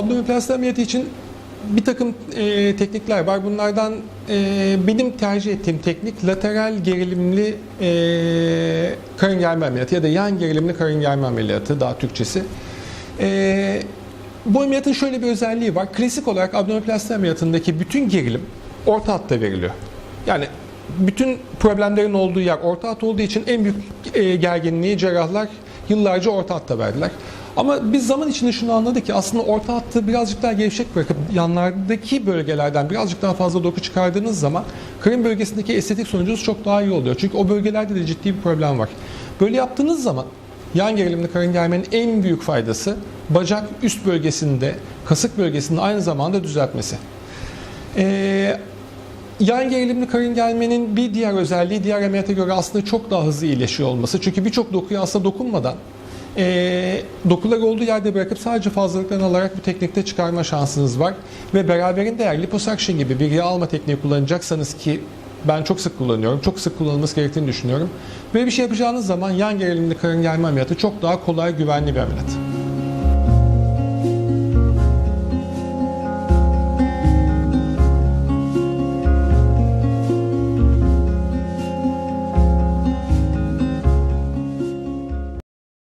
Abdominoplasti ameliyatı için bir takım e, teknikler var. Bunlardan e, benim tercih ettiğim teknik lateral gerilimli e, karın germe ameliyatı ya da yan gerilimli karın germe ameliyatı daha Türkçesi. E, bu ameliyatın şöyle bir özelliği var. Klasik olarak abdominoplasti ameliyatındaki bütün gerilim orta hatta veriliyor. Yani bütün problemlerin olduğu yer orta hat olduğu için en büyük e, gerginliği cerrahlar yıllarca orta hatta verdiler. Ama biz zaman içinde şunu anladık ki aslında orta hattı birazcık daha gevşek bırakıp yanlardaki bölgelerden birazcık daha fazla doku çıkardığınız zaman karın bölgesindeki estetik sonucunuz çok daha iyi oluyor. Çünkü o bölgelerde de ciddi bir problem var. Böyle yaptığınız zaman yan gerilimli karın germenin en büyük faydası bacak üst bölgesinde, kasık bölgesinde aynı zamanda düzeltmesi. Ee, yan gerilimli karın gelmenin bir diğer özelliği diğer ameliyata göre aslında çok daha hızlı iyileşiyor olması. Çünkü birçok dokuya aslında dokunmadan e, dokular olduğu yerde bırakıp sadece fazlalıklarını alarak bu teknikte çıkarma şansınız var. Ve beraberinde eğer liposuction gibi bir yağ alma tekniği kullanacaksanız ki ben çok sık kullanıyorum, çok sık kullanılması gerektiğini düşünüyorum. Böyle bir şey yapacağınız zaman yan gerilimli karın germe ameliyatı çok daha kolay, güvenli bir ameliyat.